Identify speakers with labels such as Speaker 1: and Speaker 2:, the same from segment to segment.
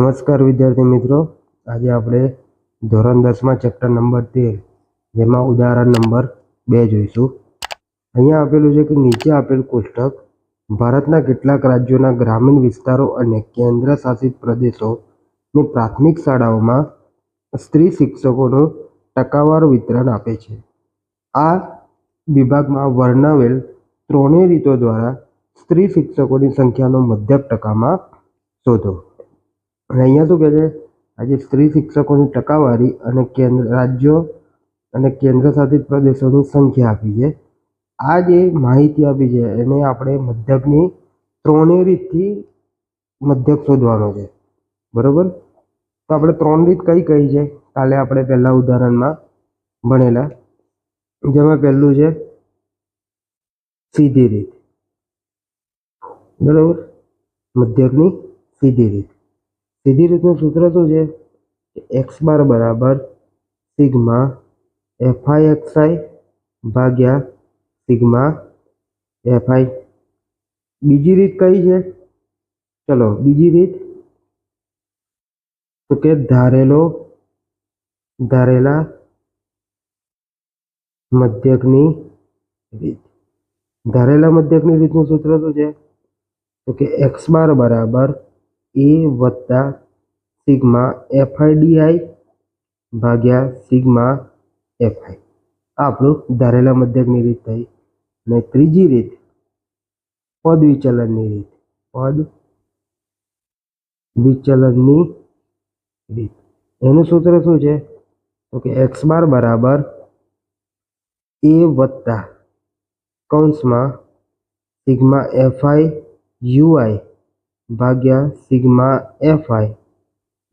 Speaker 1: નમસ્કાર વિદ્યાર્થી મિત્રો. આજે આપણે ધોરણ દસમાં ચેપ્ટર નંબર તેર, જેમાં ઉદાહરણ નંબર બે જોઈશું. અહીંયા આપેલું છે કે નીચે આપેલ કોષ્ટક, ભારતના કેટલાક રાજ્યોના ગ્રામીણ વિસ્તારો અને કેન્દ્ર શાસિત પ્રદેશોની પ્રાથમિક શાળાઓમાં સ્ત્રી શિક્ષકોનું ટકાવાર વિતરણ આપે છે. આ વિભાગમાં વર્ણવેલ ત્રણેય રીતો દ્વારા સ્ત્રી શિક્ષકોની સંખ્યાનો મધ્યક ટકામાં શોધો. અને અહીંયા શું કહે છે? આજે સ્ત્રી શિક્ષકોની ટકાવારી અને કેન્દ્ર, રાજ્યો અને કેન્દ્ર શાસિત પ્રદેશોની સંખ્યા આપી છે. આ જે માહિતી આપી છે, એને આપણે મધ્યકની ત્રણેય રીતથી મધ્યક શોધવાનો છે. બરોબર? તો આપણે ત્રણ રીત કઈ કઈ છે? કાલે આપણે પહેલા ઉદાહરણમાં ભણેલા. જેમાં પહેલું છે, સીધી રીત. બરોબર? મધ્યકની સીધી રીત. સીધી રીતનું સૂત્ર શું છે? એક્સ બાર બરાબર સિગ્મા એફઆઈ એક્સઆઈ ભાગ્યા સિગ્મા એફઆઈ બીજી રીત કઈ છે? ચલો, બીજી રીત. તો કે ધારેલો, ધારેલા મધ્યકની રીત. ધારેલા મધ્યકની રીતનું સૂત્ર શું છે? તો કે એક્સ બાર બરાબર એ વત્તા sigma F I D I ભાગ્યા સિગ્મા એફઆઈ આપણું ધારેલા મધ્યકની રીત થઈ અને ત્રીજી રીત પદ વિચલનની રીત. પદ વિચલનની રીત. એનું સૂત્ર શું છે? તો કે એક્સ બાર બરાબર એ વત્તા કૌંસમાં sigma F I U I ભાગ્યા સિગ્મા એફઆઈ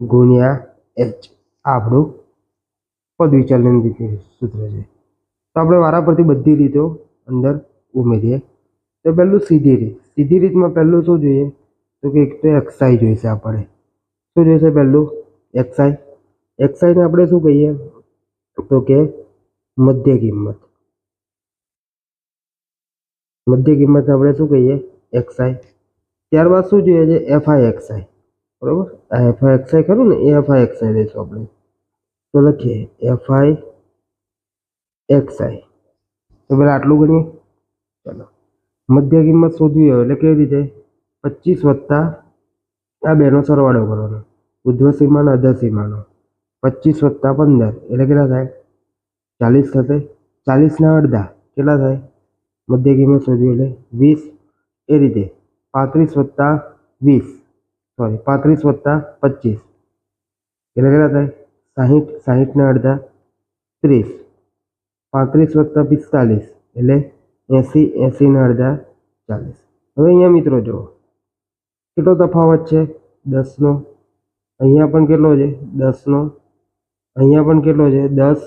Speaker 1: ગુણ્યા એચ આ આપણું પદ વિચલન રીતે સૂત્ર છે તો આપણે વારા પરથી બધી રીતો અંદર ઉમેરીએ તો પહેલું સીધી રીત સીધી રીતમાં પહેલું શું જોઈએ તો કે એક તો એક્સાઈ જોઈશે આપણે શું જોઈશે પહેલું એક્સાઈ એક્સાઈને આપણે શું કહીએ તો કે મધ્ય કિંમત મધ્ય કિંમત આપણે શું કહીએ એક્સઆઈ ત્યારબાદ શું જોઈએ છે? એફઆઈ એક્સઆઈ બરાબર? આ એફઆઈ એક્સઆઈ ખરું ને? એ એફઆઈ એક્સઆઈ લઈશું આપણે. તો લખીએ એફઆઈ એક્સઆઈ તો પહેલાં આટલું ગણીએ. ચાલો. મધ્ય કિંમત શોધવી હોય એટલે કેવી રીતે? પચીસ વત્તા આ બેનો સરવાળો કરવાનો. ઉધ્વ સીમાનો અધર સીમાનો. પચીસ વત્તા પંદર. એટલે કેટલા થાય? ચાલીસ થશે. ચાલીસના અડધા. કેટલા થાય? મધ્ય કિંમત શોધવી એટલે વીસ. એ રીતે. પાંત્રીસ વત્તા વીસ. સોરી પાંત્રીસ વત્તા પચીસ. એટલે કેટલા થાય? સાહીઠ સાહીઠના અડધા ત્રીસ. પાંત્રીસ વત્તા પિસ્તાલીસ, એટલે એંસી એંસીના અડધા ચાલીસ. હવે અહીંયા મિત્રો જુઓ. કેટલો તફાવત છે? દસનો. અહીંયા પણ કેટલો છે? દસનો. અહીંયા પણ કેટલો છે? દસ.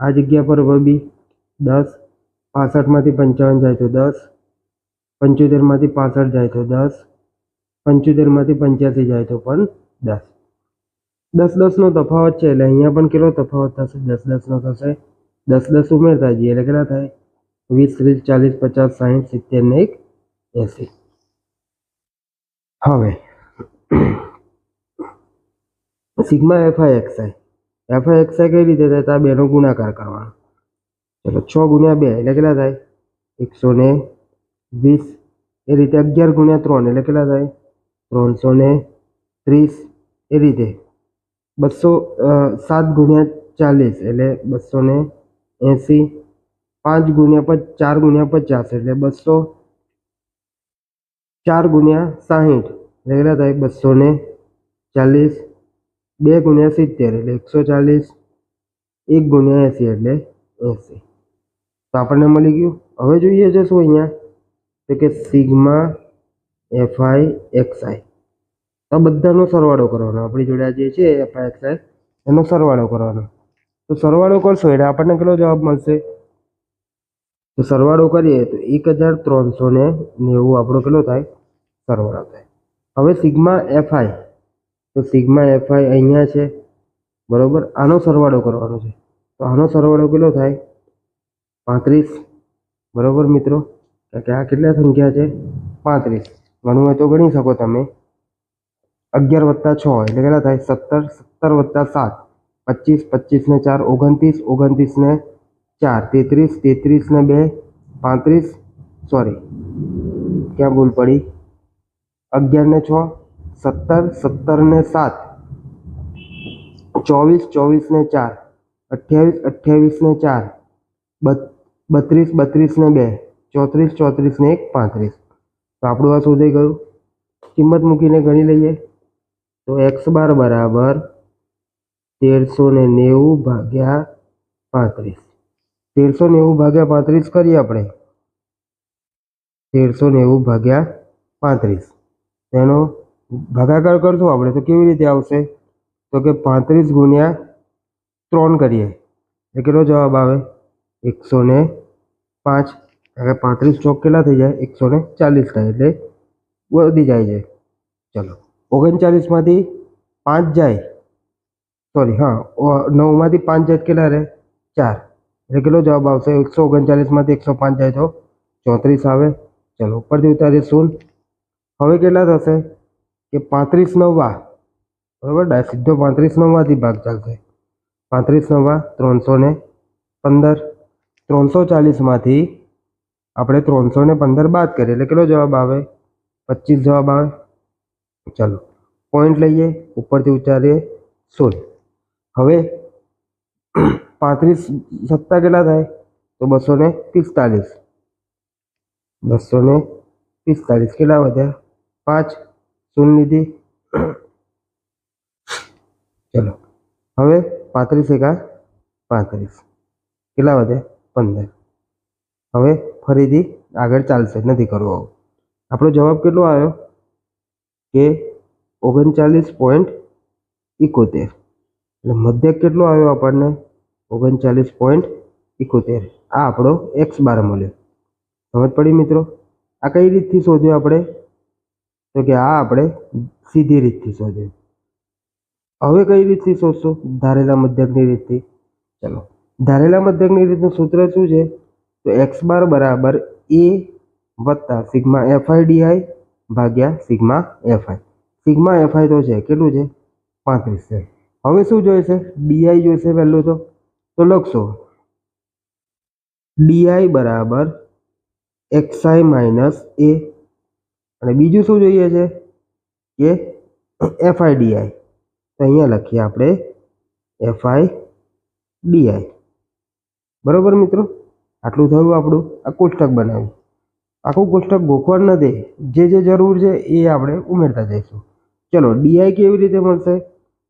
Speaker 1: આ જગ્યા પર બી દસ. પાસઠમાંથી પંચાવન જાય તો દસ. પંચોતેરમાંથી પાસઠ જાય તો દસ, પંચોતેરમાંથી પંચ્યાસી જાય તો પણ દસ. દસ દસનો તફાવત છે એટલે અહીંયા પણ કેટલો તફાવત થશે? દસ દસનો થશે. દસ દસ ઉમેરતા જઈએ એટલે કેટલા થાય? વીસ, ત્રીસ, ચાલીસ, પચાસ, સાહીઠ, સિત્તેર ને એક એંસી. હવે, sigma F I X I F I X I કઈ રીતે થાય? તો આ બેનો ગુણાકાર કરવાનો. ચલો, છ ગુણ્યા બે એટલે કેટલા થાય? એકસો ને વીસ એ રીતે અગિયાર ગુણ્યા ત્રણ એટલે કેટલા થાય ત્રણસો ને ત્રીસ એ રીતે બસો સાત ગુણ્યા ચાલીસ એટલે બસો ને એંસી પાંચ ગુણ્યા પચ ચાર ગુણ્યા પચાસ એટલે બસો ચાર ગુણ્યા સાહીઠ એટલે કેટલા થાય બસો ને ચાલીસ બે ગુણ્યા સિત્તેર એટલે એકસો ચાલીસ એક ગુણ્યા એંસી એટલે એંસી તો આપણને મળી ગયું હવે જોઈએ છે શું અહીંયા તો કે સિગ્મા એફઆઈ એક્સઆઈ. આ બધાનો સરવાળો કરવાનો. આપણી જોડે જે છે, એફઆઈ, એક્સઆઈ, એનો સરવાળો કરવાનો. તો સરવાળો કરશો એટલે આપણને કેટલો જવાબ મળશે? તો સરવાળો કરીએ તો એક હજાર ત્રણસો ને નેવું આપણો કેટલો થાય? સરવાળો થાય. હવે સિગ્મા એફઆઈ. તો સિગ્મા એફઆઈ અહીંયા છે. બરોબર? આનો સરવાળો કરવાનો છે. તો આનો સરવાળો કેટલો થાય? પાંત્રીસ. બરોબર મિત્રો? કે આ કેટલા સંખ્યા છે? પાંત્રીસ. ગણવું હોય તો ગણી શકો તમે. અગિયાર વત્તા છ એટલે કેટલા થાય? સત્તર સત્તર વત્તા સાત. પચીસ પચીસ ને ચાર, ઓગણત્રીસ ઓગણત્રીસ ને ચાર. તેત્રીસ તેત્રીસ ને બે, પાંત્રીસ. સોરી ક્યાં ભૂલ પડી? અગિયાર ને છ, સત્તર સત્તર ને સાત. ચોવીસ ચોવીસ ને ચાર. અઠ્યાવીસ અઠ્યાવીસ ને ચાર. બત- બત્રીસ બત્રીસ ને બે. ચોત્રીસ ચોત્રીસ ને એક પાંત્રીસ. તો આપણું આ શોધાઈ ગયું. કિંમત મૂકીને ગણી લઈએ. તો એક્સ બાર બરાબર તેરસો ને નેવું ભાગ્યા પાંત્રીસ. તેરસો નેવું ભાગ્યા પાંત્રીસ કરીએ આપણે. તેરસો નેવું ભાગ્યા પાંત્રીસ. તેનો ભાગાકાર કરશું આપણે તો કેવી રીતે આવશે? તો કે પાંત્રીસ ગુણ્યા ત્રણ કરીએ. એ કેટલો જવાબ આવે? એકસો ને પાંચ. હવે પાંત્રીસ ચોક કેટલા થઈ જાય એકસો ને ચાલીસ થાય એટલે વધી જાય છે ચલો ઓગણચાલીસમાંથી પાંચ જાય સોરી હા ઓ- નવમાંથી પાંચ જાય તો કેટલા રહે ચાર એટલે કેટલો જવાબ આવશે એકસો ઓગણચાલીસમાંથી એકસો પાંચ જાય તો ચોત્રીસ આવે ચલો ઉપરથી ઉતારીએ શૂન્ય હવે કેટલા થશે કે પાંત્રીસ નવા બરાબર ડા સીધો પાંત્રીસ નવમાંથી ભાગ ચાલશે પાંત્રીસ નવા ત્રણસો ને પંદર ત્રણસો ચાલીસમાંથી આપણે ત્રણસો ને પંદર બાદ કરીએ એટલે કેટલો જવાબ આવે? પચીસ જવાબ આવે. ચાલો પોઈન્ટ લઈએ, ઉપરથી ઉચ્ચારીએ શૂન્ય હવે પાંત્રીસ સત્તા કેટલા થાય? તો બસો ને પિસ્તાલીસ બસો ને પિસ્તાલીસ કેટલા વધ્યા? પાંચ. શૂન્ય લીધી. ચલો, હવે પાંત્રીસ એકા પાંત્રીસ. કેટલા વધે પંદર. હવે ફરીથી આગળ ચાલશે, નથી કરવો. આપણો જવાબ કેટલો આવ્યો? કે ઓગણચાલીસ પોઈન્ટ ઇકોતેર. એટલે મધ્યક કેટલો આવ્યો આપણને? ઓગણચાલીસ પોઈન્ટ ઇકોતેર. આ આપણો એક્સ બાર મળ્યો. સમજ પડી મિત્રો? આ કઈ રીતથી શોધ્યો આપણે? તો કે આ આપણે સીધી રીતથી શોધ્યું. હવે કઈ રીતથી શોધશું? ધારેલા મધ્યકની રીતથી. ચલો. ધારેલા મધ્યકની રીતનું સૂત્ર શું છે? તો એક્સ બાર બરાબર એ વત્તા sigma F I D I ભાગ્યા sigma F I sigma F I તો છે, કેટલું છે? પાંત્રીસ છે. હવે શું જોઈશે? ડીઆઈ જોઈશે પહેલું તો. તો લખશો. ડીઆઈ બરાબર એક્સઆઈ માઇનસ એ. અને બીજું શું જોઈએ છે? કે એફઆઈ ડીઆઈ તો અહીંયા લખીએ આપણે એફઆઈ ડીઆઈ બરોબર મિત્રો? આટલું થયું આપણું? આ કોષ્ટક બનાવ્યું. આખું કોષ્ટક ગોખવાનું નથી જે જે જરૂર છે એ આપણે ઉમેરતા જઈશું. ચલો ડીઆઈ કેવી રીતે મળશે?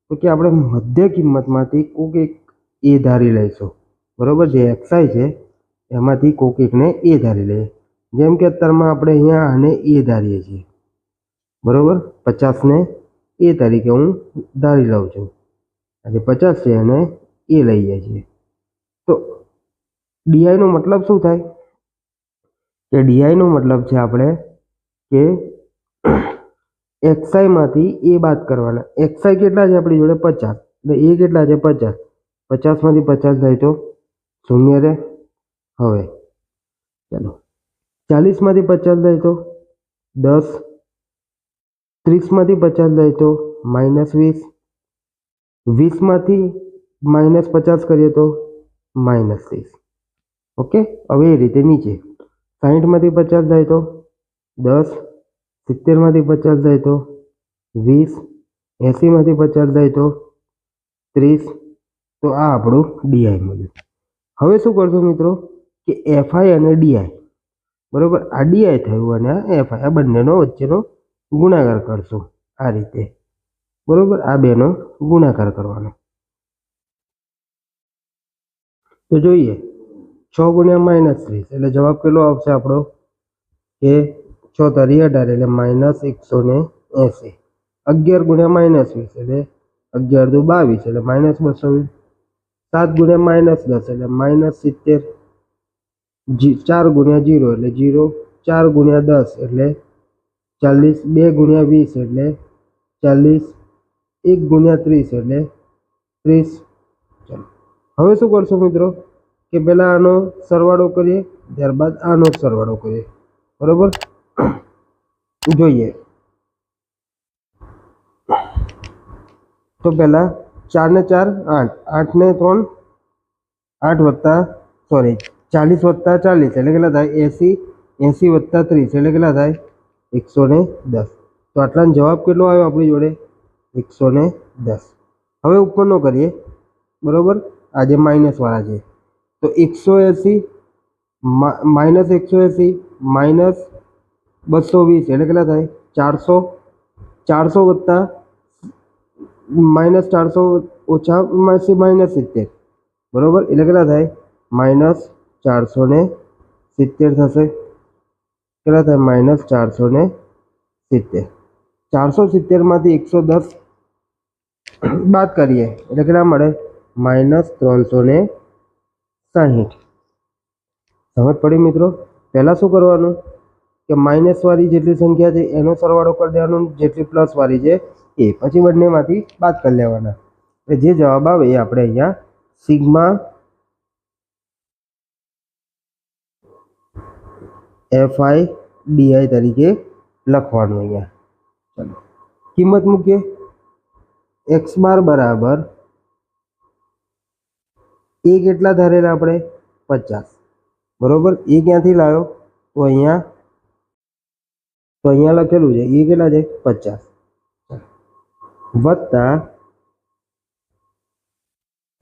Speaker 1: તો કે આપણે મધ્ય કિંમતમાંથી કોક એક એ ધારી લઈશું. બરાબર જે એક્સઆઈ છે. એમાંથી કોક એકને એ ધારી લઈએ. જેમ કે અત્યારમાં આપણે અહીંયા આને એ ધારીએ છીએ. બરાબર? પચાસને એ તરીકે હું ધારી લઉં છું. આજે પચાસ છે અને એ લઈએ છીએ. ડીઆઈનો મતલબ શું થાય? કે ડીઆઈનો મતલબ છે આપણે કે એક્સઆઈમાંથી એ બાદ કરવાના. એક્સઆઈ કેટલા છે આપણી જોડે? પચાસ. એટલે એ કેટલા છે? પચાસ. પચાસમાંથી પચાસ જાય તો શૂન્ય રહે. હવે ચાલો. ચાલીસમાંથી પચાસ જાય તો દસ. ત્રીસમાંથી પચાસ જાય તો માઇનસ વીસ. વીસમાંથી માઇનસ પચાસ કરીએ તો માઇનસ ત્રીસ. ઓકે? હવે એ રીતે નીચે. સાહીઠમાંથી પચાસ જાય તો દસ, સિત્તેરમાંથી પચાસ જાય તો વીસ, એંસીમાંથી પચાસ જાય તો ત્રીસ. તો આ આપણું ડીઆઈ મળ્યું. હવે શું કરશું મિત્રો? કે એફઆઈ અને ડીઆઈ બરોબર? આ ડીઆઈ થયું અને આ એફઆઈ, આ બંનેનો વચ્ચેનો ગુણાકાર કરશું આ રીતે. બરોબર? આ બેનો ગુણાકાર કરવાનો. તો જોઈએ. છ ગુણ્યા માઇનસ ત્રીસ. એટલે જવાબ કેટલો આવશે આપણો? કે છ તારી અઢાર, એટલે માઇનસ એકસો ને એંસી. અગિયાર ગુણ્યા માઇનસ વીસ, એટલે અગિયાર દુ બાવીસ, એટલે માઇનસ બસો વીસ. સાત ગુણ્યા માઇનસ દસ, એટલે માઇનસ સિત્તેર. ચાર ગુણ્યા જીરો, એટલે જીરો, ચાર ગુણ્યા દસ, એટલે ચાલીસ, બે ગુણ્યા વીસ, એટલે ચાલીસ, એક ગુણ્યા ત્રીસ, એટલે ત્રીસ. ચાલો. હવે શું કરશો મિત્રો? કે પહેલાં આનો સરવાળો કરીએ, ત્યારબાદ આનો સરવાળો કરીએ. બરાબર? જોઈએ. તો પહેલાં ચાર ને ચાર, આઠ. આઠ ને ત્રણ, આઠ વત્તા સોરી ચાલીસ વત્તા ચાલીસ, એટલે કેટલા થાય? એંસી એંસી વત્તા ત્રીસ, એટલે કેટલા થાય? એકસો ને દસ. તો આટલાનો જવાબ કેટલો આવ્યો આપણી જોડે? એકસો ને દસ. હવે ઉપરનો કરીએ. બરાબર? આજે માઇનસવાળા છે. તો એકસો એંસી માઇનસ એકસો એંસી માઇનસ બસો વીસ એટલે કેટલા થાય ચારસો ચારસો વત્તા માઇનસ ચારસો ઓછા માઇનસ સિત્તેર બરાબર એટલે કેટલા થાય માઇનસ ચારસો ને સિત્તેર થશે કેટલા થાય માઇનસ ચારસો ને સિત્તેર ચારસો સિત્તેરમાંથી એકસો દસ બાદ કરીએ એટલે કેટલા મળે માઇનસ ત્રણસો ને સાહીઠ. સમજ પડી મિત્રો, પહેલાં શું કરવાનું? કે માઇનસવાળી જેટલી સંખ્યા છે, એનો સરવાળો કરી દેવાનો, જેટલી પ્લસવાળી છે, એ. પછી બંનેમાંથી બાદ કરી લેવાના. એટલે જે જવાબ આવે એ આપણે અહીંયા સિગ્મા એફ આઈ ડીઆઈ તરીકે લખવાનું અહીંયા. ચલો. કિંમત મૂકીએ. એક્સ બાર બરાબર એ કેટલા ધારેલા આપણે પચાસ. બરોબર? એ ક્યાંથી લાવ્યો? તો અહીંયા તો અહીંયા લખેલું છે, એ કેટલા છે? પચાસ. વત્તા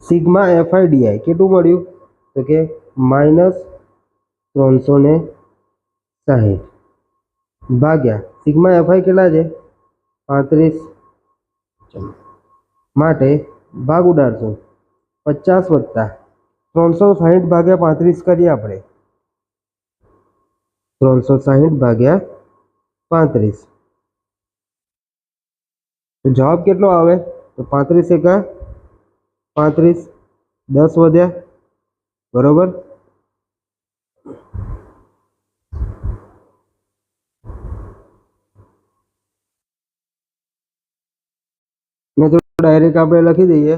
Speaker 1: સિગ્મા એફઆઈ ડીઆઈ કેટલું મળ્યું? તો કે માઇનસ ત્રણસો ને સાહીઠ. ભાગ્યા. સિગ્મા એફઆઈ કેટલા છે? પાંત્રીસ. માટે ભાગ ઉડાડશો. પચાસ વત્તા ત્રણસો સાહીઠ ભાગ્યા પાંત્રીસ કરીએ આપણે ત્રણસો સાહીઠ ભાગ્યા પાંત્રીસ તો જવાબ કેટલો આવે તો પાંત્રીસ એકા પાંત્રીસ દસ વધ્યા બરોબર મિત્રો ડાયરેક્ટ આપણે લખી દઈએ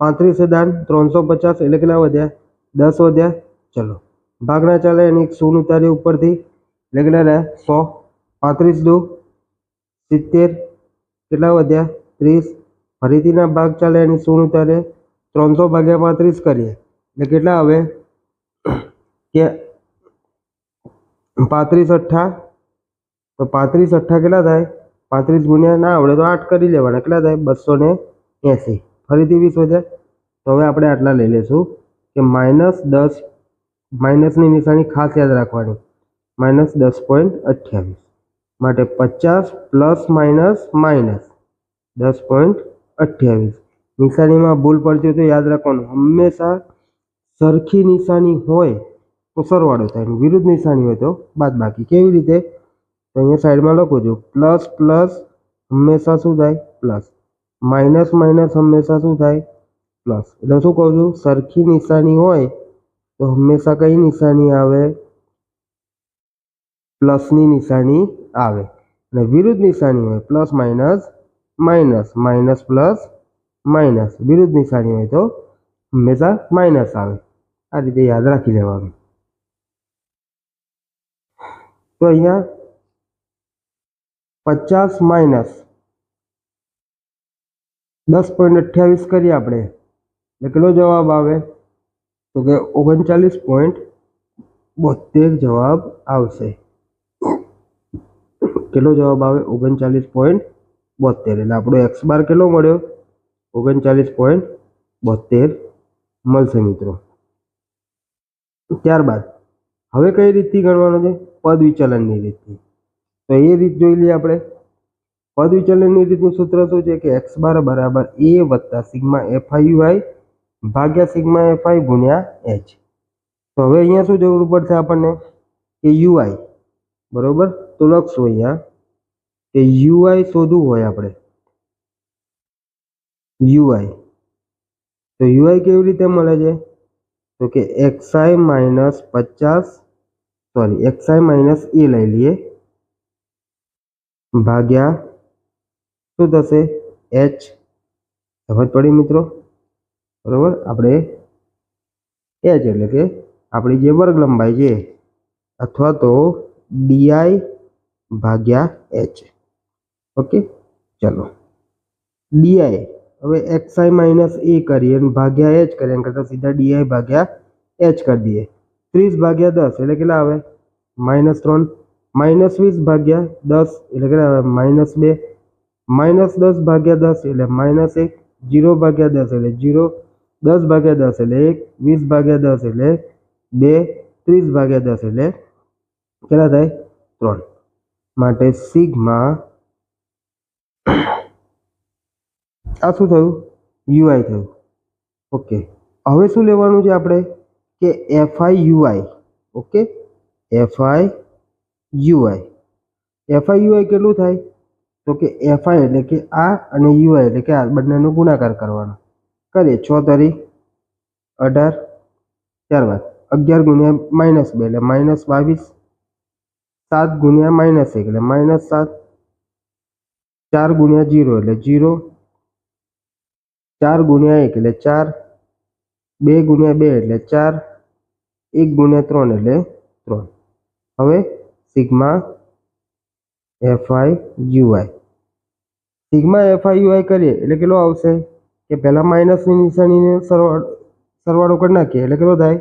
Speaker 1: પાંત્રીસ દાન ત્રણસો પચાસ એટલે કેટલા વધ્યા? દસ વધ્યા. ચલો. ભાગના ચાલે એની એક શૂન ઉતારી ઉપરથી. એટલે કેટલા રહ્યા? સો. પાંત્રીસ દો. સિત્તેર. કેટલા વધ્યા? ત્રીસ. ફરીથીના ભાગ ચાલે એની સૂન ઉતારે. ત્રણસો ભાગ્યા પાંત્રીસ કરીએ. એટલે કેટલા આવે? કે પાંત્રીસ અઠ્ઠા. તો પાંત્રીસ અઠ્ઠા કેટલા થાય? પાંત્રીસ ગુણ્યા ના આવડે તો આઠ કરી લેવાના. કેટલા થાય? બસો ને એંસી. ફરીથી વીસ વધ્યા તો હવે આપણે આટલા લઈ લઈશું કે માઇનસ દસ, માઇનસની નિશાની ખાસ યાદ રાખવાની. માઇનસ દસ પોઈન્ટ અઠ્યાવીસ. માટે પચાસ પ્લસ માઇનસ માઇનસ દસ પોઈન્ટ અઠ્યાવીસ. નિશાનીમાં ભૂલ પડતી હોય તો યાદ રાખવાનું. હંમેશા સરખી નિશાની હોય તો સરવાળો થાય વિરુદ્ધ નિશાની હોય તો બાદ બાકી કેવી રીતે? તો અહીંયા સાઈડમાં લખું છું. પ્લસ પ્લસ હંમેશા શું થાય? પ્લસ. માઇનસ માઇનસ હંમેશા શું થાય? પ્લસ. એટલે શું કહું છું? સરખી નિશાની હોય તો હંમેશા કઈ નિશાની આવે? પ્લસની નિશાની આવે. અને વિરુદ્ધ નિશાની હોય plus minus minus. Minus plus minus. વિરુદ્ધ નિશાની હોય તો હંમેશા માઇનસ આવે. આ રીતે યાદ રાખી લેવાનું. તો અહીંયા પચાસ માઇનસ દસ પોઈન્ટ અઠ્યાવીસ કરીએ આપણે. એટલે કેટલો જવાબ આવે. તો કે ઓગણચાલીસ પોઈન્ટ બોતેર જવાબ આવશે. કેટલો જવાબ આવે? ઓગણચાલીસ પોઈન્ટ બોતેર એટલે આપણો એક્સ બાર કેટલો મળ્યો? ઓગણચાલીસ પોઈન્ટ બોતેર મળશે મિત્રો. ત્યારબાદ, હવે કઈ રીતથી ગણવાનો છે? પદ વિચલનની રીતથી. તો એ રીત જોઈ લઈએ આપણે. પદ વિચલનની રીતનું સૂત્ર શું છે કે એક્સ બાર બરાબર એ વત્તા sigma F I U I ભાગ્યા સિગ્મા એફ આઈ ગુણ્યા એચ. તો હવે અહીંયા શું જરૂર પડશે આપણને? કે યુઆઈ. બરોબર? તો લખશું અહીંયા. કે યુઆઈ શોધવું હોય આપણે. યુઆઈ. તો યુઆઈ કેવી રીતે મળે છે? તો કે એક્સઆઈ માઇનસ પચાસ, sorry, X I minus A લઈ લઈએ. ભાગ્યા શું થશે? એચ સમજ પડી મિત્રો? બરોબર? આપણે એચ એટલે કે આપણી જે વર્ગ લંબાઈ છે, અથવા તો ડીઆઈ ભાગ્યા એચ ઓકે ચલો. ડીઆઈ હવે એક્સઆઈ માઇનસ એ કરીએ અને ભાગ્યા એચ કરીએ એમ કરતાં સીધા ડીઆઈ ભાગ્યા એચ કરી દઈએ. ત્રીસ ભાગ્યા દસ, એટલે કેટલા આવે? માઇનસ ત્રણ. માઇનસ વીસ ભાગ્યા દસ, એટલે કેટલા આવે? માઇનસ બે. માઇનસ દસ ભાગ્યા દસ એટલે માઇનસ એક, જીરો ભાગ્યા દસ એટલે જીરો, દસ ભાગ્યા દસ એટલે એક, વીસ ભાગ્યા દસ એટલે બે, ત્રીસ ભાગ્યા દસ એટલે કેટલા થાય? ત્રણ. માટે સિગ્મા આ શું થયું? યુઆઈ થયું. ઓકે. હવે શું લેવાનું છે આપણે? કે F I U I. Okay? F I U I. F I U I કેટલું થાય? તો કે એફઆઈ એટલે કે આ અને યુઆઈ એટલે કે આ બંનેનો ગુણાકાર કરવાનો. કરીએ છ તરી અઢાર ત્યારબાદ અગિયાર ગુણ્યા માઇનસ બે એટલે માઇનસ બાવીસ, સાત ગુણ્યા માઇનસ એક એટલે માઇનસ સાત, ચાર ગુણ્યા જીરો એટલે જીરો, ચાર ગુણ્યા એક એટલે ચાર, બે ગુણ્યા બે એટલે ચાર, એક ગુણ્યા ત્રણ એટલે ત્રણ. હવે sigma F I U I sigma F I U I કરીએ, એટલે કેટલો આવશે? કે પહેલાં માઇનસની નિશાનીને સરવાળો સરવાળો કરી નાખીએ, એટલે કેટલો થાય?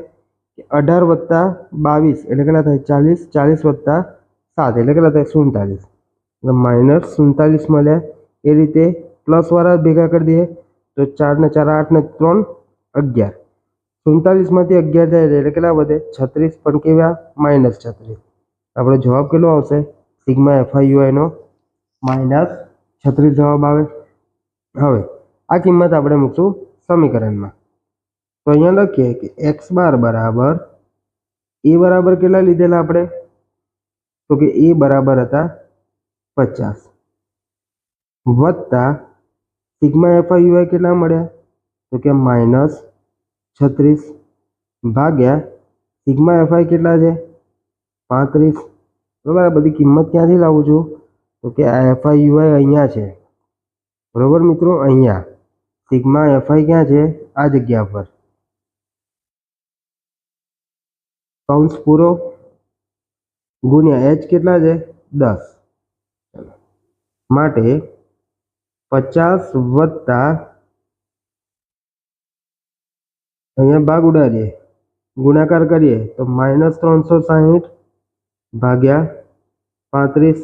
Speaker 1: કે અઢાર વત્તા બાવીસ, એટલે કેટલા થાય? ચાલીસ ચાલીસ વત્તા સાત, એટલે કેટલા થાય? સુડતાલીસ. એટલે માઇનસ સુડતાલીસ મળ્યા એ રીતે પ્લસવાળા ભેગા કરી દઈએ, તો ચાર ને ચાર, આઠ ને ત્રણ, અગિયાર. સુડતાલીસમાંથી અગિયાર થાય, એટલે કેટલા વધે? છત્રીસ પણ કેવા? માઇનસ છત્રીસ. આપણો જવાબ કેટલો આવશે? સિગ્મા એફઆઈ યુઆઈનો માઇનસ છત્રીસ જવાબ આવે. હવે, આ કિંમત આપણે મૂકશું સમીકરણમાં. તો અહીંયા લખીએ કે એક્સ બાર બરાબર એ બરાબર કેટલા લીધેલા આપણે? તો કે એ બરાબર હતા પચાસ. વત્તા સિગ્મા એફઆઈ યુઆઈ કેટલા મળ્યા? તો કે માઇનસ છત્રીસ ભાગ્યા સિગ્મા એફઆઈ કેટલા છે? પાંત્રીસ. બરાબર આ બધી કિંમત ક્યાંથી લાવું છું? તો કે આ એફઆઈ યુઆઈ અહીંયા છે. બરોબર મિત્રો? અહીંયા. સિગ્મા એફઆઈ ક્યાં છે? આ જગ્યા પર. કૌંસ પૂરો. ગુણ્યા એચ કેટલા છે? દસ. માટે પચાસ વત્તા અહીંયા ભાગ ઉડાડીએ. ગુણાકાર કરીએ તો માઇનસ ત્રણસો સાહીઠ ભાગ્યા પાંત્રીસ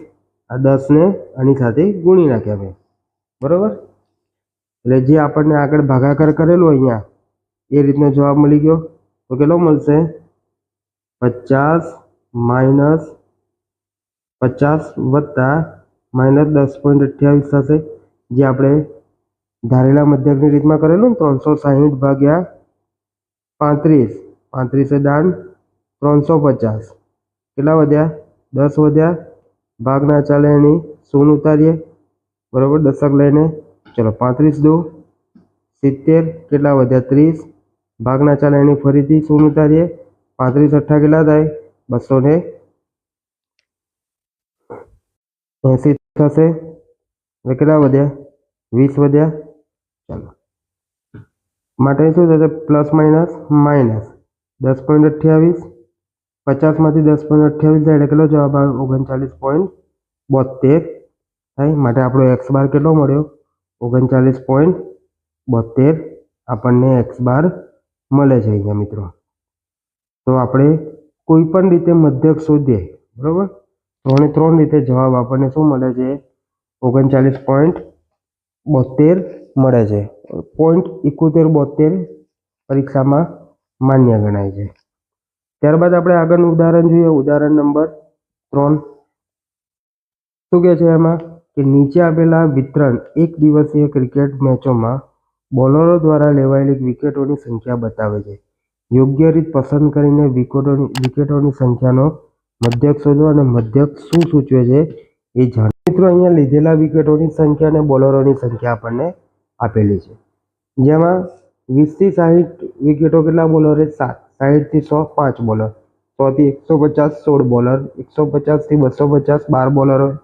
Speaker 1: આ દસને આની સાથે ગુણી નાખ્યા મેં. બરોબર? એટલે જે આપણને આગળ ભાગાકાર કરેલો અહીંયા, એ રીતનો જવાબ મળી ગયો. તો કેટલો મળશે? પચાસ માઇનસ પચાસ વત્તા માઇનસ દસ પોઈન્ટ અઠ્યાવીસ થશે. જે આપણે ધારેલા મધ્યકની રીતમાં કરેલું ને, ત્રણસો સાહીઠ ભાગ્યા પાંત્રીસ. પાંત્રીસે દાન ત્રણસો પચાસ. કેટલા વધ્યા? દસ વધ્યા. ભાગ ના ચાલે એની શૂન ઉતારીએ? બરોબર, દશક લઈને. ચલો, પાંત્રીસ દો. સિત્તેર, કેટલા વધ્યા? ત્રીસ. ભાગ ના ચાલે એની ફરીથી શૂન ઉતારીએ? પાંત્રીસ અઠ્ઠા કેટલા થાય? બસો ને એંસી થશે. હવે કેટલા વધ્યા? વીસ વધ્યા. ચાલો. માટે શું થશે? Plus, minus minus. દસ પોઈન્ટ અઠ્યાવીસ. પચાસમાંથી દસ પોઈન્ટ અઠ્યાવીસ જાય એટલે કેટલો જવાબ આવે? ઓગણચાલીસ પોઈન્ટ બોતેર થાય માટે આપણો એક્સ બાર કેટલો મળ્યો? ઓગણચાલીસ પોઈન્ટ બોતેર આપણને એક્સ બાર મળે છે અહીંયા મિત્રો. તો આપણે કોઈ પણ રીતે મધ્યક શોધીએ. બરાબર? ત્રણે ત્રણ રીતે જવાબ આપણને શું મળે છે? ઓગણચાલીસ પોઈન્ટ બોતેર મળે છે. પોઈન્ટ એકોતેર બોતેર પરીક્ષામાં માન્ય ગણાય છે. ત્યારબાદ આપણે આગળનું ઉદાહરણ જોઈએ. ઉદાહરણ નંબર ત્રણ. શું કહે છે એમાં? કે નીચે આપેલા વિતરણ એક દિવસીય ક્રિકેટ મેચોમાં બોલરો દ્વારા લેવાયેલી વિકેટોની સંખ્યા બતાવે છે. યોગ્ય રીત પસંદ કરીને વિકેટોની વિકેટોની સંખ્યાનો મધ્યક શોધો અને મધ્યક શું સૂચવે છે એ જાણો મિત્રો, અહીંયા લીધેલા વિકેટોની સંખ્યા અને બોલરોની સંખ્યા આપણને આપેલી છે. જેમાં વીસથી સાહીઠ વિકેટો કેટલા બોલરે? સાત. સાહીઠથી સો પાંચ બોલર. સોથી એકસો પચાસ સોળ બોલર. એકસો પચાસથી બસો પચાસ બાર બોલર હોય.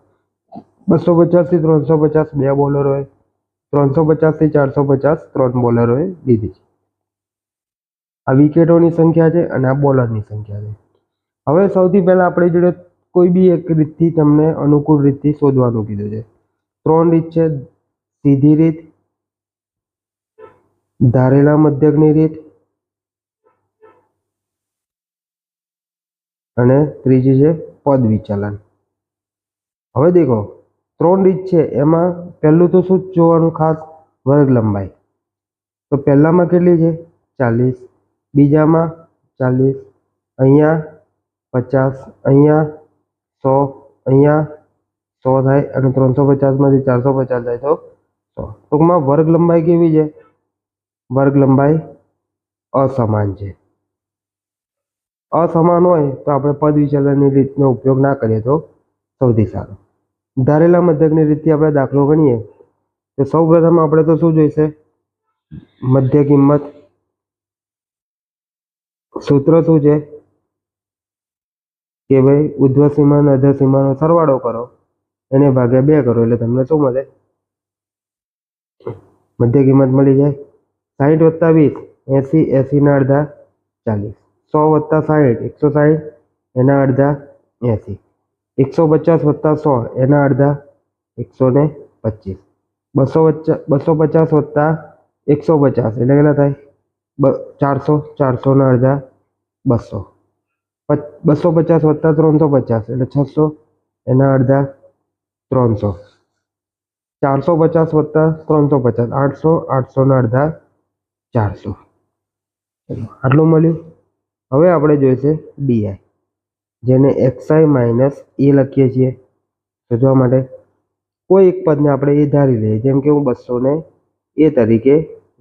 Speaker 1: બસો પચાસથી ત્રણસો પચાસ બે બોલર હોય. ત્રણસો પચાસથી ચારસો પચાસ ત્રણ બોલરોએ લીધી છે. આ વિકેટોની સંખ્યા છે અને આ બોલરની સંખ્યા છે. હવે સૌથી પહેલાં આપણી જોડે કોઈ બી એક રીતથી તમને અનુકૂળ રીતથી શોધવાનું કીધું છે. ત્રણ રીત છે. સીધી રીત, ધારેલા મધ્યકની રીત અને ત્રીજી છે પદ વિચલન. હવે દેખો, ત્રણ રીત છે. એમાં પહેલું તો શું જોવાનું ખાસ? વર્ગ લંબાઈ. તો પહેલામાં કેટલી છે? ચાલીસ. બીજામાં ચાલીસ. અહીંયા પચાસ. અહીંયા સો. અહીંયા સો થાય અને ત્રણસો પચાસમાંથી ચારસો પચાસ થાય તો સો. ટૂંકમાં વર્ગ લંબાઈ કેવી છે? વર્ગ લંબાઈ અસમાન છે. અસમાન હોય તો આપણે પદ વિચલનની રીતનો ઉપયોગ ના કરીએ તો સૌથી સારું. ધારેલા મધ્યકની રીતથી આપણે દાખલો ગણીએ, તો સૌ પ્રથમ આપણે તો શું જોઈશે? મધ્ય કિંમત. સૂત્ર શું છે? કે ભાઈ ઉધ્વ સીમા અને અધર સીમાનો સરવાળો કરો. એને ભાગ્યા બે કરો, એટલે તમને શું મળે? મધ્ય કિંમત મળી જાય. સાહીઠ વત્તા વીસ, એંસી એંસીના અડધા ચાલીસ. સો વત્તા સાહીઠ, એકસો સાહીઠ, એના અડધા એંસી. એકસો પચાસ વત્તા સો, એના અડધા એકસો ને પચીસ. બસો વચ્ચા, બસો પચાસ વત્તા એકસો પચાસ, એટલે કેટલા થાય? બ, ચારસો ચારસોના અડધા બસો. બસો પચાસ વત્તા ત્રણસો પચાસ, એટલે છસો, એના અડધા ત્રણસો. ચારસો પચાસ વત્તા ત્રણસો પચાસ, આઠસો આઠસોના અડધા ચારસો. આટલું મળ્યું. હવે આપણે જોઈશે ડીઆઈ જેને એક્સઆઈ માઇનસ એ લખીએ છીએ. શોધવા માટે કોઈ એક પદને આપણે એ ધારી લઈએ, જેમ કે હું બસોને એ તરીકે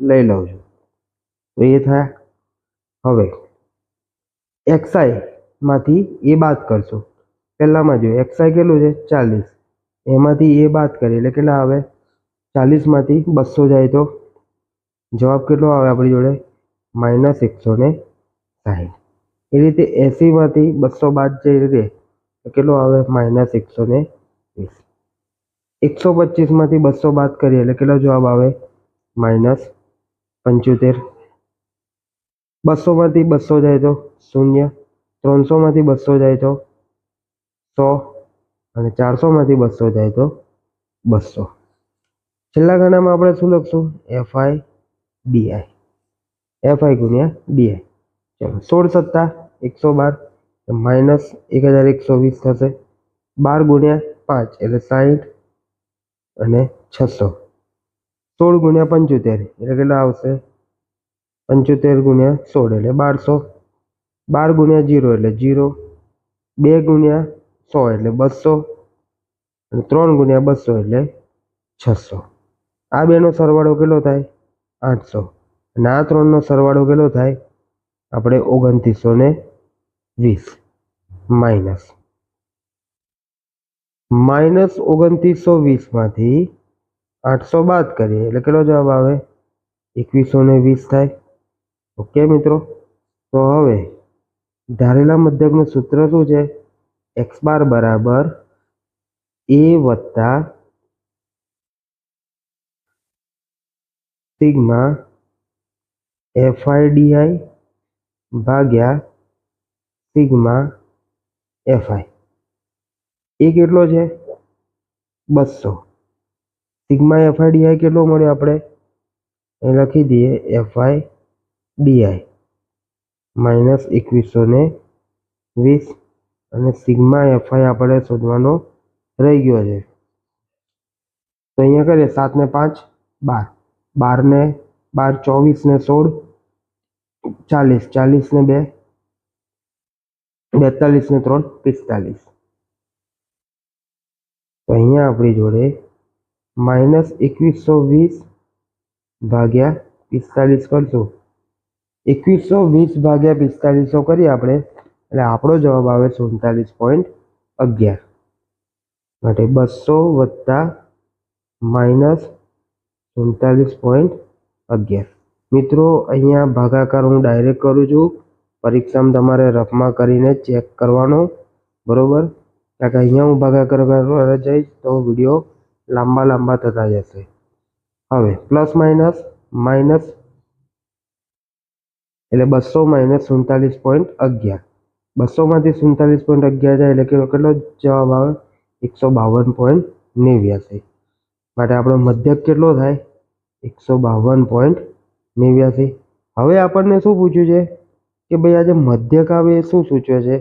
Speaker 1: લઈ લઉં છું. તો એ થયા. હવે એક્સઆઈમાંથી એ બાદ કરશું. પહેલાંમાં જો એક્સઆઈ કેટલું છે? ચાલીસ. એમાંથી એ બાદ કરીએ, એટલે કેટલા આવે? ચાલીસમાંથી બસો જાય તો જવાબ કેટલો આવે આપણી જોડે? માઇનસ એકસો ને સાહીઠ. એ રીતે એંસીમાંથી બસો બાદ જઈ રીતે કેટલો આવે? માઇનસ એકસો ને વીસ. એકસો પચીસમાંથી બસો બાદ કરીએ એટલે કેટલો જવાબ આવે? માઇનસ પંચોતેર. બસોમાંથી બસો જાય તો શૂન્ય. ત્રણસોમાંથી બસો જાય તો સો. અને ચારસોમાંથી બસો જાય તો બસો. છેલ્લા ગાણામાં આપણે શું લખશું? F I D I F I ગુણ્યા ડીઆઈ ચલો, સોળ સત્તા, એકસો બાર માઇનસ એક હજાર એકસો વીસ થશે. બાર ગુણ્યા પાંચ, એટલે સાહીઠ અને છસો. સોળ ગુણ્યા પંચોતેર, એટલે કેટલા આવશે? પંચોતેર ગુણ્યા સોળ, એટલે બારસો. બાર ગુણ્યા જીરો, એટલે જીરો. બે ગુણ્યા સો, એટલે બસો. અને ત્રણ ગુણ્યા બસો, એટલે છસો. આ બેનો સરવાળો કેટલો થાય? આઠસો. અને આ ત્રણનો સરવાળો કેટલો થાય? આપણે ઓગણત્રીસો ને વીસ. માઇનસ. માઇનસ ઓગણત્રીસો વીસમાંથી આઠસો બાદ કરીએ, એટલે કેટલો જવાબ આવે? એકવીસો ને વીસ થાય. ઓકે મિત્રો. તો હવે ધારેલા મધ્યકનું સૂત્ર શું છે? એક્સ બાર બરાબર એ વત્તા sigma F I D I ભાગ્યા સિગ્મા એફઆઈ. એ કેટલો છે? બસો. સિગ્મા એફઆઈ ડીઆઈ કેટલો મળ્યો આપણે? એ લખી દઈએ એફઆઈ ડીઆઈ માઇનસ એકવીસો ને વીસ અને સિગ્મા એફઆઈ આપણે શોધવાનો રહી ગયો છે. તો અહીંયા કરીએ સાત ને પાંચ, બાર. બાર ને બાર, ચોવીસ ને સોળ ચાલીસ ચાલીસ ને બે. બેતાલીસ ને ત્રણ, પિસ્તાલીસ. તો અહીંયા આપણી જોડે માઇનસ એકવીસો વીસ ભાગ્યા પિસ્તાલીસ કરશું. એકવીસો વીસ ભાગ્યા પિસ્તાલીસો કરીએ આપણે, એટલે આપણો જવાબ આવે સુડતાલીસ પોઈન્ટ અગિયાર. માટે બસો વત્તા માઇનસ સુડતાલીસ પોઈન્ટ અગિયાર. મિત્રો, અહીંયા ભાગાકાર હું ડાયરેક્ટ કરું છું. પરીક્ષામાં તમારે રફમાં કરીને ચેક કરવાનો, બરાબર? કારણ કે અહીંયા હું ભાગાકાર કરવા જઈશ તો વીડિયો લાંબા લાંબા થતા જશે. હવે પ્લસ માઇનસ માઇનસ એટલે બસો માઇનસ સુડતાલીસ પોઈન્ટ અગિયાર. બસોમાંથી સુડતાલીસ પોઈન્ટ અગિયાર જાય એટલે કે કેટલો જવાબ આવે? એકસો બાવન પોઈન્ટ નેવ્યાસી. માટે આપણો મધ્યક કેટલો થાય? એકસો બાવન પોઈન્ટ નેવ્યાસી. હવે આપણને શું પૂછ્યું છે? કે ભાઈ આજે મધ્યક એ શું સૂચવે છે?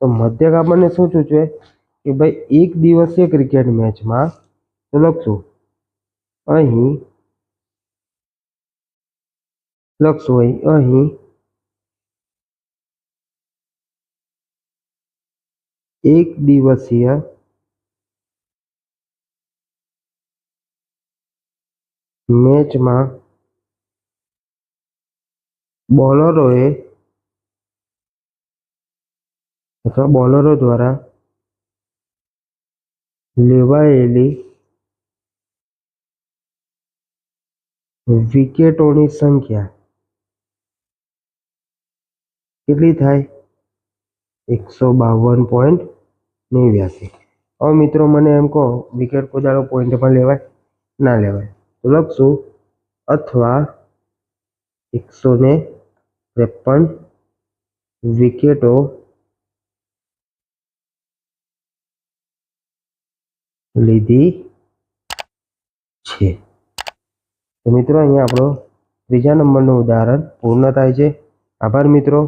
Speaker 1: તો મધ્યક આપણને શું સૂચવે? કે ભાઈ એક દિવસીય ક્રિકેટ મેચમાં તો લખશું. અહીં લખશું અહીં અહીં એક દિવસીય મેચમાં બોલરોએ અથવા બોલરો દ્વારા લેવાયેલી વિકેટોની સંખ્યા કેટલી થાય? એકસો બાવન પોઈન્ટ નેવ્યાસી. હવે મિત્રો મને એમ કહો, વિકેટ કોદાળો પણ લેવાય? ના લેવાય. તો લખશું, અથવા એકસો ને ત્રેપન વિકેટો લીધી છે. તો મિત્રો, અહીંયા આપણો ત્રીજા નંબરનું ઉદાહરણ પૂર્ણ થાય છે. આભાર મિત્રો.